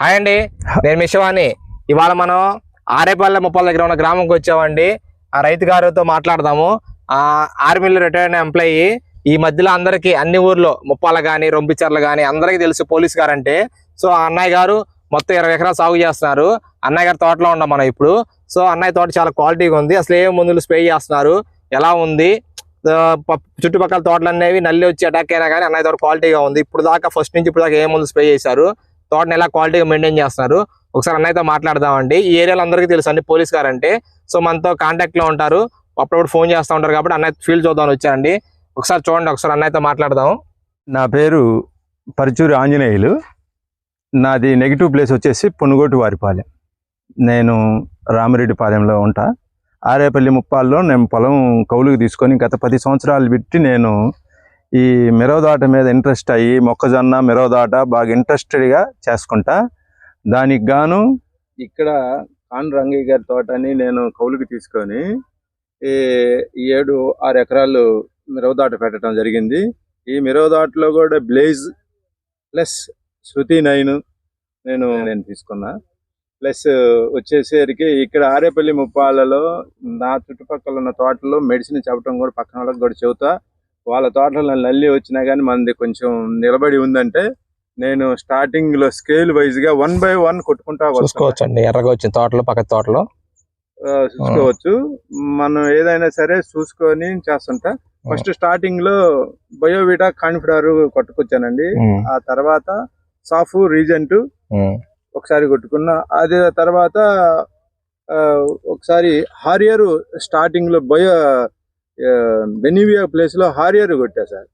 Hi అండి. నేను మిషవాణి ఇవాళ మనం ఆరేపల్లె ముప్పల దగ్గర ఉన్న గ్రామంకి వచ్చామండి. ఆ రైతు గారితో మాట్లాడదాము. ఆ ఆర్మీలో రిటైర్ అయిన ఎంప్లాయీ. ఈ మధ్యలో అందరికి అన్ని ఊర్లో ముప్పాల గాని రొంపిచర్ల గాని అందరికీ తెలుసు పోలీస్ గారు అంటే సో ఆ అన్నయ్య గారు మొత్తం ఇరవై ఎకరాలు సాగు చేస్తున్నారు. అన్నయ్య గారి తోటలో ఉన్నాం మనం ఇప్పుడు. సో అన్నయ్య తోట చాలా క్వాలిటీగా ఉంది. అసలు ఏం మందులు స్ప్రే చేస్తున్నారు? ఎలా ఉంది? చుట్టుపక్కల తోటలు అనేవి నల్లి వచ్చి అటాక్ అయినా కానీ అన్నయ్య తోట క్వాలిటీగా ఉంది. ఇప్పుడు దాకా ఫస్ట్ నుంచి ఇప్పుడు దాకా ఏ మందులు స్ప్రే చేశారు? తోటని ఎలా క్వాలిటీగా మెయింటైన్ చేస్తున్నారు? ఒకసారి అన్నయ్యతో మాట్లాడదామండి. ఈ ఏరియాలో అందరికీ తెలుసు అండి పోలీస్ గారు అంటే సో మనతో కాంటాక్ట్లో ఉంటారు. అప్పుడప్పుడు ఫోన్ చేస్తూ ఉంటారు కాబట్టి అన్నయ్య ఫీల్డ్ చూద్దామని వచ్చారండి ఒకసారి చూడండి ఒకసారి అన్నయ్యతో మాట్లాడదాం నా పేరు పరుచూరి ఆంజనేయులు. నాది నెగిటివ్ ప్లేస్ వచ్చేసి పునుగోటు వారిపాలెం నేను రామిరెడ్డిపాలెంలో ఉంటా. ఆరేపల్లి ముప్పాల్లో నేను పొలం కౌలుకు తీసుకొని గత పది సంవత్సరాలు పెట్టి నేను ఈ మిరవదాట మీద ఇంట్రెస్ట్ అయ్యి మొక్కజొన్న మిరవదాట బాగా ఇంట్రెస్టెడ్గా చేసుకుంటా. దానికి గాను ఇక్కడ కాన్ రంగయ్య గారి తోటని నేను కౌలుకి తీసుకొని ఈ ఏడు ఆరు ఎకరాలు మిరవదాట పెట్టడం జరిగింది. ఈ మిరవదాటలో కూడా బ్లేజ్ ప్లస్ శృతి నైన్ నేను నేను తీసుకున్నా. ప్లస్ వచ్చేసరికి ఇక్కడ ఆరేపల్లి ముప్పాలలో నా చుట్టుపక్కల ఉన్న తోటలో మెడిసిన్ చెప్పడం కూడా పక్కన వాళ్ళకి కూడా చెబుతా. వాళ్ళ తోటలో నల్లి వచ్చినా కానీ మనది కొంచెం నిలబడి ఉందంటే నేను స్టార్టింగ్లో స్కేల్ వైజ్గా వన్ బై వన్ కొట్టుకుంటా. చూసుకోవచ్చు అండి ఎర్రగా వచ్చిన తోటలో పక్క తోటలో. చూసుకోవచ్చు. మనం ఏదైనా సరే చూసుకొని చేస్తుంటా. ఫస్ట్ స్టార్టింగ్లో బయోవిటా కాన్ఫిడార్ కొట్టుకొచ్చానండి. ఆ తర్వాత సాఫు రీజెంట్ ఒకసారి కొట్టుకున్నా. అదే తర్వాత ఆ, ఒకసారి హారియర్ స్టార్టింగ్లో బయో బెనివియా ప్లేస్లో హారియర్ కొట్టా సార్.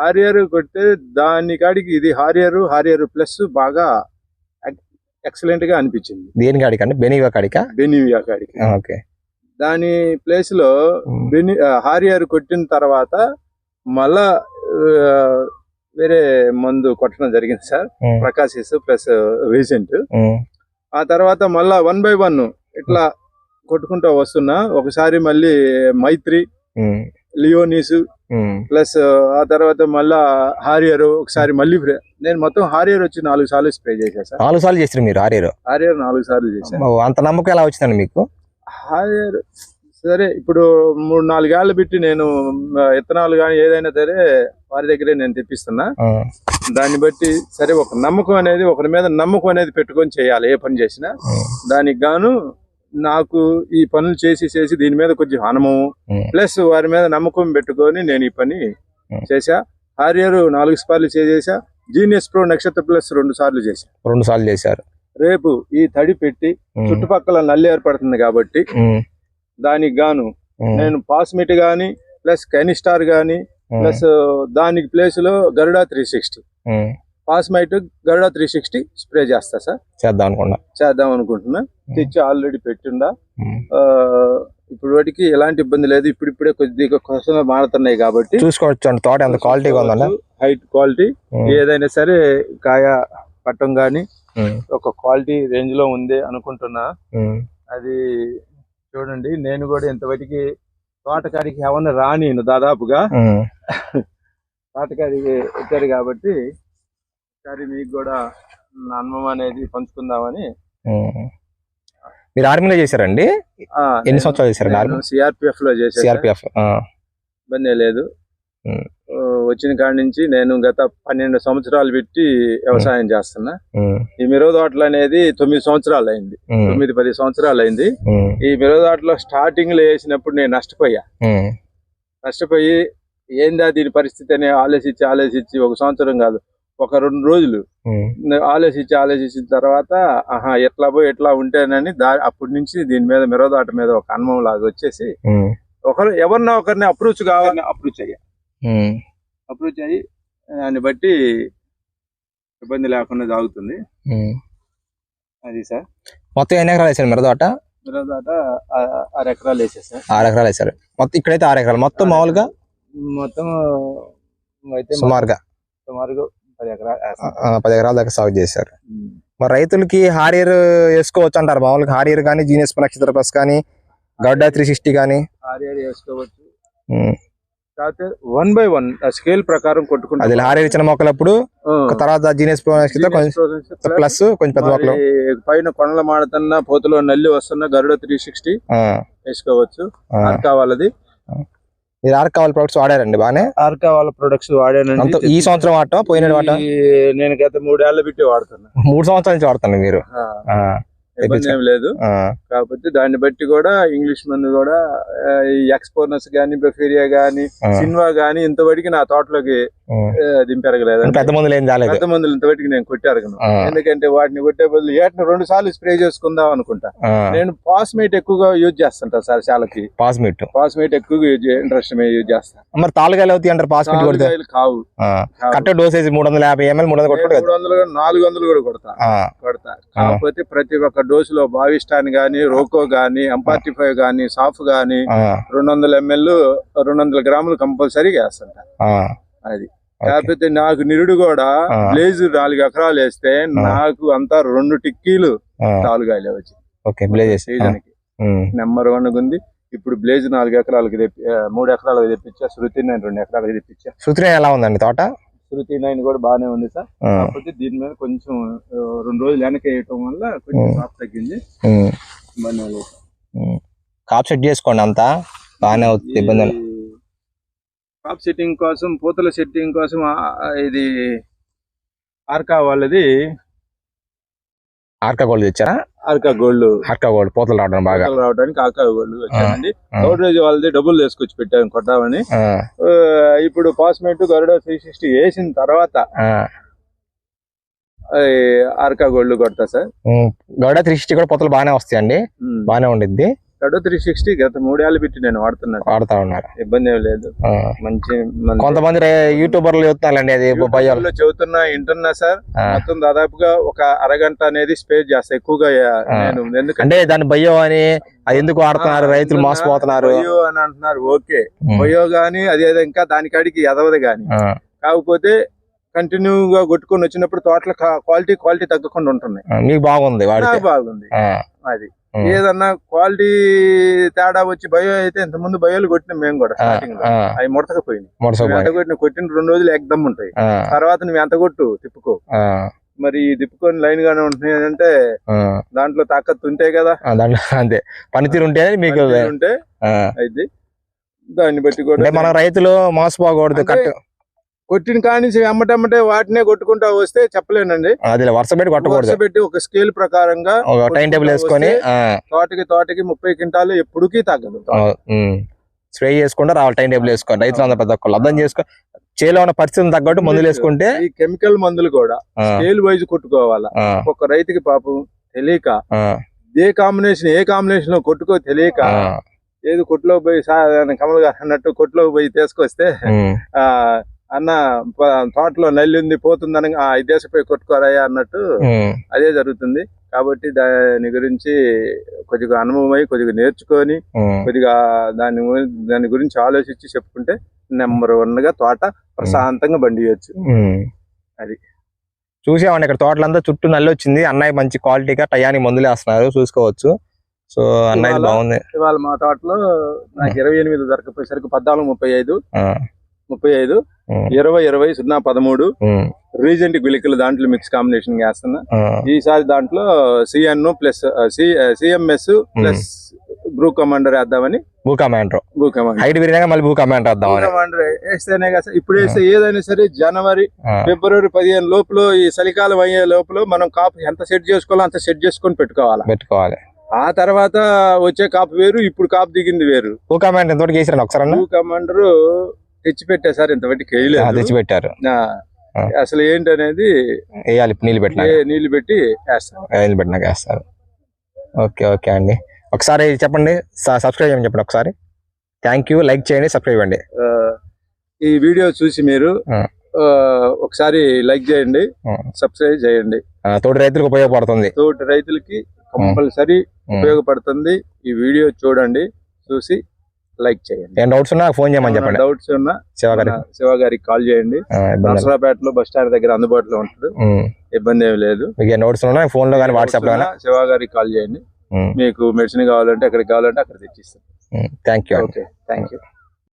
హారియర్ కొడితే దాని కాడికి ఇది హారియర్ హారియర్ ప్లస్ బాగా ఎక్సలెంట్గా అనిపించింది. దేని కాడికి అండి? బెనివా కాడికా? బెనివియా కాడికి. ఓకే. దాని ప్లేస్లో బెని హారియర్ కొట్టిన తర్వాత మళ్ళా వేరే మందు కొట్టడం జరిగింది సార్. ప్రకాశిస్ ప్లస్ రీసెంట్ ఆ తర్వాత మళ్ళా వన్ బై వన్ ఇట్లా కొట్టుకుంటూ వస్తున్నా. ఒకసారి మళ్ళీ మైత్రి లియోనీస్. ప్లస్ ఆ తర్వాత మళ్ళా హారియర్ ఒకసారి మళ్ళీ నేను మొత్తం హారియర్ వచ్చి నాలుగు సార్లు స్ప్రే చేశాను సార్. నాలుగు సార్లు చేస్తారు మీరు ఆరేరు హారియర్ నాలుగు సార్లు చేశాను అంత నమ్మకం ఎలా వచ్చిందండి మీకు? హారియర్ సరే ఇప్పుడు మూడు నాలుగేళ్ళు పెట్టి నేను మ, విత్తనాలు కానీ ఏదైనా సరే వారి దగ్గరే నేను తెప్పిస్తున్నా. దాన్ని బట్టి సరే ఒక నమ్మకం అనేది ఒకరి మీద నమ్మకం అనేది పెట్టుకొని చేయాలి ఏ పని చేసినా. దానికి గాను నాకు ఈ పనులు చేసి చేసి దీని మీద కొంచెం ఉమ్. ప్లస్ వారి మీద నమ్మకం పెట్టుకొని నేను ఈ పని. చేశా. హారియర్ నాలుగు సార్లు చేసేసా జీనియస్ ప్రో నక్షత్ర ప్లస్ రెండు సార్లు చేశా. రెండు సార్లు చేశారు. రేపు ఈ తడి పెట్టి చుట్టుపక్కల నల్లి ఏర్పడుతుంది కాబట్టి దానికి గాను నేను పాస్మిట్ గాని ప్లస్ కెనిస్టార్ గాని ప్లస్ దానికి ప్లేస్లో గరుడా త్రీ సిక్స్టీ. పాస్మైట్ గరుడా త్రీ సిక్స్టీ స్ప్రే చేస్తా సార్. చేద్దాం అనుకున్నా చేద్దాం అనుకుంటున్నా. తెచ్చి ఆల్రెడీ పెట్టుండా. ఇప్పుడు వాటికి ఎలాంటి ఇబ్బంది లేదు. ఇప్పుడు ఇప్పుడే కొద్దిగా క్వశ్చన్ మారుతున్నాయి కాబట్టి. చూసుకోవచ్చు తోట ఎంత క్వాలిటీగా ఉందండి? హైట్ క్వాలిటీ ఏదైనా సరే కాయ పట్టం గాని ఒక క్వాలిటీ రేంజ్లో ఉంది అనుకుంటున్నా. అది చూడండి. నేను కూడా ఇంతవరకు తోటకారికి ఏమన్నా రానిను దాదాపుగా. ఉమ్. తోటకారికి వచ్చారు కాబట్టి ఒకసారి మీకు కూడా నా అనుభవం అనేది పంచుకుందామని. మీరు ఆర్మీలో చేశారండి? ఎన్ని సంవత్సరాలు ఆర్మీ? సిఆర్పిఎఫ్లో చేసే సిఆర్పిఎఫ్ ఇబ్బంది లేదు. వచ్చిన కాడి నుంచి నేను గత పన్నెండు సంవత్సరాలు పెట్టి వ్యవసాయం చేస్తున్నా. ఈ మిరవదోటలు అనేది తొమ్మిది సంవత్సరాలు అయింది. తొమ్మిది పది సంవత్సరాలు అయింది. ఈ మిరవదోటలో స్టార్టింగ్లో వేసినప్పుడు నేను నష్టపోయా. నష్టపోయి ఏందా దీని పరిస్థితి అని ఆలోచించి ఆలోచించి ఒక సంవత్సరం కాదు. ఒక రెండు రోజులు. ఆలోచించి ఆలోచించిన తర్వాత ఆహా ఎట్లా పోయి ఎట్లా ఉంటేనని దా అప్పటి నుంచి దీని మీద మిరవదాట మీద ఒక అనుభవం లాగా వచ్చేసి ఒకరు ఎవరినో ఒకరిని అప్రోచ్ కావాలని అప్రోచ్ అయ్యా. అప్రోచ్ అయ్యి దాన్ని బట్టి ఇబ్బంది లేకుండా సాగుతుంది. అది సార్. మొత్తం ఎన్ని ఎకరాలు వేసారు మిరదోట? మిరవదాట ఆ- ఆరు ఎకరాలు వేసేసారు ఆరు ఎకరాలు వేసారు. మొత్తం ఇక్కడైతే ఆరు ఎకరాలు. మొత్తం మామూలుగా? మొత్తం అయితే సుమారుగా? సుమారుగా పది ఎకరాలు దాకా సాగు చేశారు. మరి రైతులకి హారియర్ వేసుకోవచ్చు అంటారు. మామూలుగా హారియర్ కానీ జీనియస్ నక్షత్ర ప్లస్ కానీ గడ్డా త్రీ సిక్స్టీ కానీ. ఏడు వేసుకోవచ్చు. కాకపోతే వన్ బై వన్ స్కేల్ ప్రకారం కొట్టుకుంటాం. అది లారీ ఇచ్చిన మొక్కలప్పుడు తర్వాత జీనియస్ ప్లస్ కొంచెం పెద్ద మొక్కలు. పైన కొండల మాడుతున్న పోతులో నల్లి వస్తున్న గరుడ త్రీ సిక్స్టీ వేసుకోవచ్చు. ఆ. మీరు ఆర్క్ కావాలి ప్రొడక్ట్స్ వాడారండి బానే ఆర్కా వాళ్ళ ప్రొడక్ట్స్ వాడానండి. ఈ సంవత్సరం వాడటం పోయిన వాడటం నేను గత మూడేళ్ళ పెట్టి వాడుతున్నా. మూడు సంవత్సరాల నుంచి వాడుతాను మీరు? ఇబ్బంది ఏం లేదు. కాకపోతే దాన్ని బట్టి కూడా ఇంగ్లీష్ మందు కూడా ఎక్స్పోర్నస్ గానీ బెఫీరియా గానీ ఆ, సినిమా గానీ ఇంతవరకు నా తోటలోకి దింపెరగలేదు. పెద్ద మందులు ఏం రాలేదు పెద్ద మందులు ఇంతవరకు నేను కొట్టారగను. ఆ, ఎందుకంటే వాటిని కొట్టే బదులు ఏటను రెండు సార్లు స్ప్రే చేసుకుందాం అనుకుంటా. నేను పాస్మేట్ ఎక్కువగా యూజ్ చేస్తుంటా సార్ చాలకి పాస్ మిట్ పాస్మేట్ ఎక్కువగా యూజ్ ఇంట్రెస్ట్ యూజ్ చేస్తాను మరి తాలుగాయలు అవుతాయి అంటారు పాస్ మిట్ కొడితే? కావు. కరెక్ట్ డోసేజ్ మూడు వందల యాభై ఎంఎల్ మూడు వందలు నాలుగు వందలు కూడా కొడతా. కొడతా. కాకపోతే ప్రతి ఒక్క డోసులో బావిస్టాన్ గానీ రోకో గానీ అంపార్టీ ఫైవ్ గానీ సాఫ్ గానీ రెండు వందల ఎంఎల్ రెండు వందల గ్రాములు కంపల్సరీగా వేస్తుంటా అది. కాకపోతే నాకు నిరుడు కూడా. బ్లేజ్ నాలుగు ఎకరాలు వేస్తే నాకు అంతా రెండు టిక్కీలు తాలుగాయలే వచ్చి ఓకే బ్లేజెస్ సీజన్కి నెంబర్ వన్ ఉంది ఇప్పుడు బ్లేజ్ నాలుగు ఎకరాలకి తెప్పి మూడు ఎకరాలకు తెప్పించా శృతి నైన్ రెండు ఎకరాలకి తెప్పించా. సుత్రి ఎలా ఉందండి తోట? శృతి నైన్ కూడా బాగానే ఉంది సార్. కాకపోతే దీని మీద కొంచెం రెండు రోజులు వెనక వేయటం వల్ల కొంచెం. సాఫ్ తగ్గింది. కాప్ సెట్ చేసుకోండి అంతా. బాగానే అవుతుంది ఇబ్బంది లేదు. టాప్ సెట్టింగ్ కోసం పూతల సెట్టింగ్ కోసం ఇది ఆర్కా వాళ్ళది. ఆర్కా గోల్డ్ తెచ్చారా ఆర్కా గోల్డ్ ఆర్కా గోల్డ్ పూతలు రావడం బాగా. రావడానికి ఆర్కా గోల్డ్ వచ్చానండి. గౌడ్రేజ్ వాళ్ళది డబ్బులు తీసుకొచ్చి పెట్టాను కొట్టామని. ఇప్పుడు పాస్మేట్ గరుడ త్రీ సిక్స్టీ వేసిన తర్వాత ఆర్కా గోల్డ్ కొడతా సార్. గౌడ త్రీ సిక్స్టీ కూడా పూతలు బాగానే వస్తాయండి. బాగానే ఉండిద్ది. గరుడ త్రీ సిక్స్టీ గత మూడేళ్ళు పెట్టి నేను వాడుతున్నాను వాడుతా ఉన్నారు. ఇబ్బంది ఏం లేదు. మంచి కొంతమంది యూట్యూబర్లు చెప్తున్నారండి అది భయాలు చెబుతున్నా వింటున్నా సార్. మొత్తం దాదాపుగా ఒక అరగంట అనేది స్పేర్ చేస్తా ఎక్కువగా. నేను ఎందుకంటే అంటే దాని భయం అని అది ఎందుకు వాడుతున్నారు? రైతులు మోసపోతున్నారు. బయో అని అంటున్నారు ఓకే. బయో గానీ అదే ఇంకా దానికాడికి ఎదవదు గాని. కాకపోతే కంటిన్యూగా కొట్టుకొని వచ్చినప్పుడు తోటల క్వాలిటీ క్వాలిటీ తగ్గకుండా ఉంటున్నాయి. మీకు బాగుంది బాగుంది. అది. ఏదన్నా క్వాలిటీ తేడా వచ్చి బయో అయితే ఇంత ముందు బయోలు కొట్టినాం మేము కూడా స్టార్టింగ్లో. అవి మొదటిసారి నువ్వు ఎంత కొట్టిన కొట్టిన రెండు రోజులు ఎగ్దమ్ ఉంటాయి. తర్వాత నువ్వు ఎంత కొట్టు తిప్పుకో. మరి తిప్పుకొని లైన్ గానే ఉంటున్నాయి అంటే దాంట్లో తాకత్తు ఉంటే కదా. అంతే. పనితీరు ఉంటే మీకు ఉంటే అయితే దాన్ని బట్టి కూడా మన రైతులు మోసపోకూడదు కరెక్ట్ కొట్టిన కానించి ఎమ్మటెమ్మటే వాటినే కొట్టుకుంటా వస్తే చెప్పలేనండి. అది వరుస పెట్టి కొట్టకూడదు. వరుస పెట్టి ఒక స్కేల్ ప్రకారంగా టైం టేబుల్ వేసుకొని తోటకి తోటకి ముప్పై క్వింటాలు ఎప్పుడుకి తగ్గదు. స్ప్రే చేసుకుంటే రావాలి టైం టేబుల్ వేసుకోండి. రైతులు అంతా పెద్ద ఒక్కళ్ళు అర్థం చేసుకో చేలో ఉన్న పరిస్థితిని తగ్గట్టు మందులు వేసుకుంటే ఈ కెమికల్ మందులు కూడా స్కేల్ వైజ్ కొట్టుకోవాలా? ఆ, ఒక రైతుకి పాపం తెలియక ఏ కాంబినేషన్ ఏ కాంబినేషన్లో కొట్టుకో తెలియక ఏది కొట్లో పోయి కమల్ గారు అన్నట్టు కొట్లో పోయి తీసుకొస్తే ఆ అన్న తోటలో నల్లి ఉంది పోతుందని ఆ ఇదేశపై కొట్టుకోరాయా అన్నట్టు అదే జరుగుతుంది. కాబట్టి దాని గురించి కొద్దిగా అనుభవం అయి కొద్దిగా నేర్చుకొని కొద్దిగా దాని దాని గురించి ఆలోచించి చెప్పుకుంటే నెంబర్ వన్గా తోట ప్రశాంతంగా బండియచ్చు. అది. చూసామండి ఇక్కడ తోటలంతా చుట్టూ నల్లి వచ్చింది అన్నయ్య మంచి క్వాలిటీగా టయానికి మందులు వేస్తున్నారు చూసుకోవచ్చు. సో అన్నయ్య బాగుంది. ఇవాళ మా తోటలో నాకు ఇరవై ఎనిమిది దొరకపోయేసరికి పద్నాలుగు ముప్పై ఐదు. ముప్పై ఐదు. ఇరవై ఇరవై సున్నా పదమూడు రీజెంట్ గుళికలు దాంట్లో మిక్స్ కాంబినేషన్ వేస్తున్నా ఈసారి దాంట్లో సిఎన్ ప్లస్ సిఎంఎస్ ప్లస్ బ్రూ కమాండర్ వేద్దామని. భూ కమాండర్. Bru commander. హైట్ పెరిగినాక మళ్ళీ భూ కమాండర్ కమాండర్ వేస్తేనే కదా. ఇప్పుడు వేస్తే ఏదైనా సరే జనవరి ఫిబ్రవరి పదిహేను లోపల ఈ చలికాలం అయ్యే లోపల మనం కాపు ఎంత సెట్ చేసుకోవాలో అంత సెట్ చేసుకొని పెట్టుకోవాలి. పెట్టుకోవాలి. ఆ తర్వాత వచ్చే కాపు వేరు ఇప్పుడు కాపు దిగింది వేరు. భూ కమాండర్ వేసారండి ఒకసారి బ్లూ కమాండర్ తెచ్చి పెట్టా సార్ ఇంతవరకు వేయలేదు తెచ్చి పెట్టారు ఆ, ఆ. అసలు ఏంటనేది వేయాలి నీళ్ళు పెట్టినాక ఏ నీళ్ళు పెట్టి వేస్తాం నీళ్ళు పెట్టినాక వేస్తారు. ఓకే ఓకే అండి. ఒకసారి చెప్పండి సబ్స్క్రైబ్ చేయమని చెప్పండి ఒకసారి. Thank you. లైక్ చేయండి సబ్స్క్రైబ్ ఆ, ఈ వీడియో చూసి మీరు ఒకసారి లైక్ చేయండి. సబ్స్క్రైబ్ చేయండి. తోటి రైతులకు ఉపయోగపడుతుంది. తోటి రైతులకి కంపల్సరీ. ఉపయోగపడుతుంది. ఈ వీడియో చూడండి చూసి లైక్ చేయండి. ఏం డౌట్స్ ఉన్నా ఫోన్ చేయమని చెప్పండి. డౌట్స్ ఉన్నా శివ గారి శివ గారికి కాల్ చేయండి. నర్సరాపేటలో బస్ స్టాండ్ దగ్గర అందుబాటులో ఉంటాడు. ఇబ్బంది ఏమి లేదు. మీకు ఏ నోట్స్ ఉన్నా ఫోన్లో కానీ వాట్సాప్లో కానీ శివ గారికి కాల్ చేయండి. మీకు మెడిసిన్ కావాలంటే ఎక్కడికి కావాలంటే అక్కడ తెచ్చిస్తాం. Thank you okay thank you